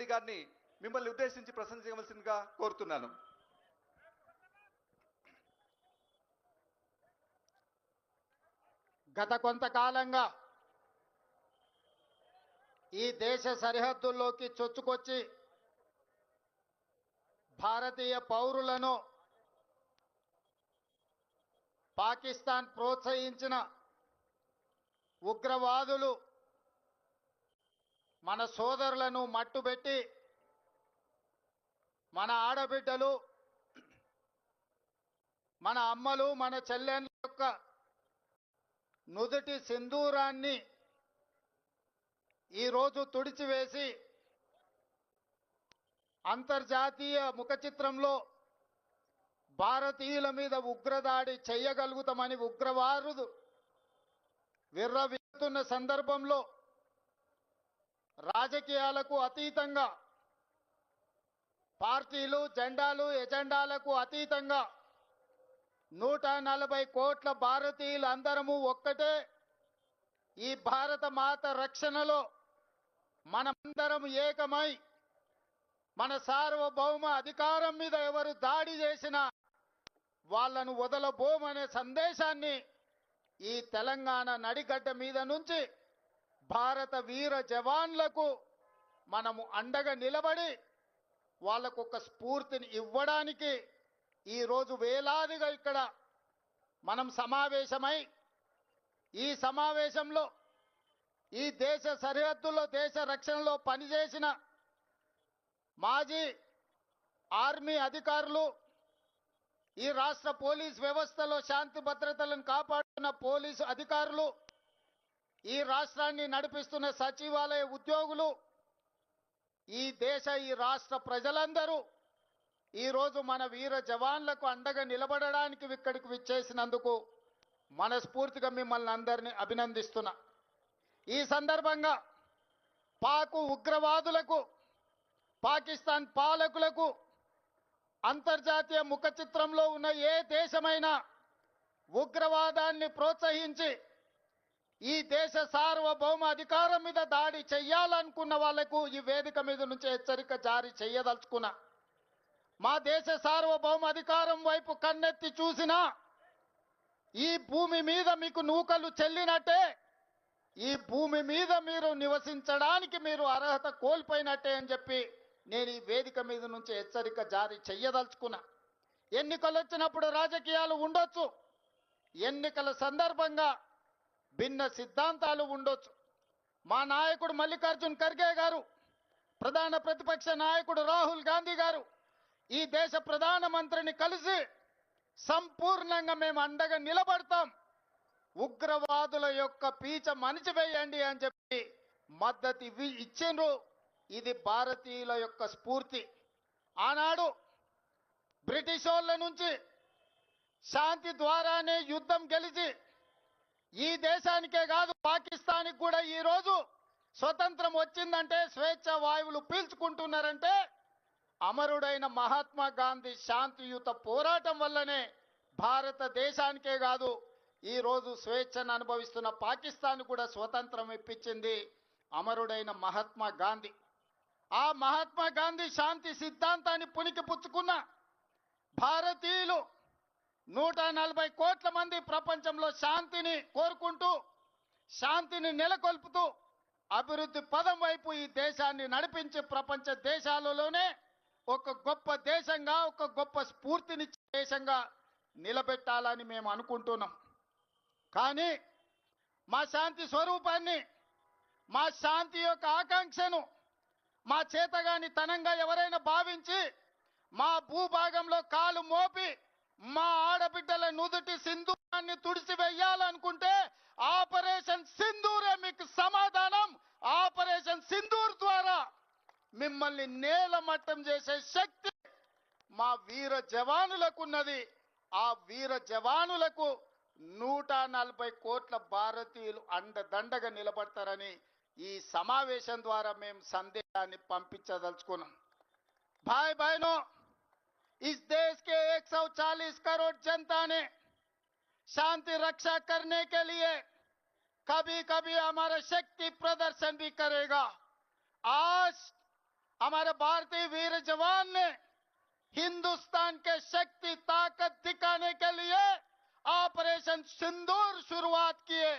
రెడ్డి గారిని మిమ్మల్ని ఉద్దేశించి ప్రశంసించవలసిందిగా కోరుతున్నాను. గత కొంతకాలంగా ఈ దేశ సరిహద్దుల్లోకి చొచ్చుకొచ్చి భారతీయ పౌరులను పాకిస్తాన్ ప్రోత్సహించిన ఉగ్రవాదులు మన సోదరులను మట్టుబెట్టి మన ఆడబిడ్డలు మన అమ్మలు మన చెల్లెళ్ళ యొక్క నుదుటి సింధూరాన్ని ఈరోజు తుడిచివేసి అంతర్జాతీయ ముఖ చిత్రంలో భారతీయుల మీద ఉగ్రదాడి చేయగలుగుతామని ఉగ్రవారుదు విర్రవీతున్న సందర్భంలో రాజకీయాలకు అతీతంగా పార్టీలు జెండాలు ఎజెండాలకు అతీతంగా నూట నలభై కోట్ల భారతీయులు అందరము ఒక్కటే ఈ భారత మాత రక్షణలో మనమందరం ఏకమై మన సార్వభౌమ అధికారం మీద ఎవరు దాడి చేసినా వాళ్ళను వదలబోమనే సందేశాన్ని ఈ తెలంగాణ నడిగడ్డ మీద నుంచి భారత వీర జవాన్లకు మనము అండగా నిలబడి వాళ్ళకు ఒక స్ఫూర్తిని ఇవ్వడానికి ఈరోజు వేలాదిగా ఇక్కడ మనం సమావేశమై ఈ సమావేశంలో ఈ దేశ సరిహద్దుల్లో దేశ రక్షణలో పనిచేసిన మాజీ ఆర్మీ అధికారులు ఈ రాష్ట్ర పోలీస్ వ్యవస్థలో శాంతి భద్రతలను కాపాడుతున్న పోలీసు అధికారులు ఈ రాష్ట్రాన్ని నడిపిస్తున్న సచివాలయ ఉద్యోగులు ఈ దేశ ఈ రాష్ట్ర ప్రజలందరూ ఈరోజు మన వీర జవాన్లకు అండగా నిలబడడానికి ఇక్కడికి విచ్చేసినందుకు మనస్ఫూర్తిగా మిమ్మల్ని అందరినీ అభినందిస్తున్నా. ఈ సందర్భంగా పాకు ఉగ్రవాదులకు పాకిస్తాన్ పాలకులకు అంతర్జాతీయ ముఖ చిత్రంలో ఉన్న ఏ దేశమైనా ఉగ్రవాదాన్ని ప్రోత్సహించి ఈ దేశ సార్వభౌమ అధికారం మీద దాడి చెయ్యాలనుకున్న వాళ్ళకు ఈ వేదిక మీద నుంచి హెచ్చరిక జారీ చేయదలుచుకున్నా మా దేశ సార్వభౌమ అధికారం వైపు కన్నెత్తి చూసినా ఈ భూమి మీద మీకు నూకలు చెల్లినట్టే ఈ భూమి మీద మీరు నివసించడానికి మీరు అర్హత కోల్పోయినట్టే అని చెప్పి నేను ఈ వేదిక మీద నుంచి హెచ్చరిక జారీ చెయ్యదలుచుకున్నా. ఎన్నికలు వచ్చినప్పుడు రాజకీయాలు ఉండొచ్చు. ఎన్నికల సందర్భంగా భిన్న సిద్ధాంతాలు ఉండొచ్చు. మా నాయకుడు మల్లికార్జున్ ఖర్గే గారు ప్రధాన ప్రతిపక్ష నాయకుడు రాహుల్ గాంధీ గారు ఈ దేశ ప్రధానమంత్రిని కలిసి సంపూర్ణంగా మేము అండగా నిలబడతాం. ఉగ్రవాదుల యొక్క పీచ మనిచివేయండి అని చెప్పి మద్దతు ఇవి- ఇచ్చిండ్రు. ఇది భారతీయుల యొక్క స్ఫూర్తి. ఆనాడు బ్రిటిష్ వాళ్ళ నుంచి శాంతి ద్వారానే యుద్ధం గెలిచి ఈ దేశానికే కాదు పాకిస్తాన్కి కూడా ఈరోజు స్వతంత్రం వచ్చిందంటే స్వేచ్ఛ వాయువులు పీల్చుకుంటున్నారంటే అమరుడైన మహాత్మా గాంధీ శాంతియుత పోరాటం వల్లనే భారతదేశానికే కాదు ఈ రోజు స్వేచ్ఛను అనుభవిస్తున్న పాకిస్తాన్ కూడా స్వతంత్రం ఇప్పించింది అమరుడైన మహాత్మా గాంధీ. ఆ మహాత్మా గాంధీ శాంతి సిద్ధాంతాన్ని పునికి పుచ్చుకున్న భారతీయులు నూట నలభై కోట్ల మంది ప్రపంచంలో శాంతిని కోరుకుంటూ శాంతిని నెలకొల్పుతూ అభివృద్ధి పదం వైపు ఈ దేశాన్ని నడిపించే ప్రపంచ దేశాలలోనే ఒక గొప్ప దేశంగా ఒక గొప్ప స్ఫూర్తినిచ్చే దేశంగా నిలబెట్టాలని మేము అనుకుంటున్నాం. కానీ మా శాంతి స్వరూపాన్ని మా శాంతి యొక్క ఆకాంక్షను మా చేతగాని తనంగా ఎవరైనా భావించి మా భూభాగంలో కాలు మోపి మా ఆడబిడ్డల నుదుటి సింధూరాన్ని తుడిచివేయాలనుకుంటే ఆపరేషన్ సింధూరే మీకు సమాధానం. ఆపరేషన్ సింధూర్ ద్వారా మిమ్మల్ని నేలమట్టం చేసే శక్తి మా వీర జవానులకు ఉన్నది ఆ వీర జవానులకు నూట నలభై కోట్ల భారతీయులు అండదండగా నిలబడతారని ఈ సమావేశం ద్వారా మేము సందేశాన్ని పంపించదలుచుకున్నాం. బాయ్ బాయ్ इस देश के 140 करोड़ जनता ने शांति रक्षा करने के लिए कभी कभी हमारा शक्ति प्रदर्शन भी करेगा। आज हमारे भारतीय वीर जवान ने हिंदुस्तान के शक्ति ताकत दिखाने के लिए ऑपरेशन सिंदूर शुरुआत किए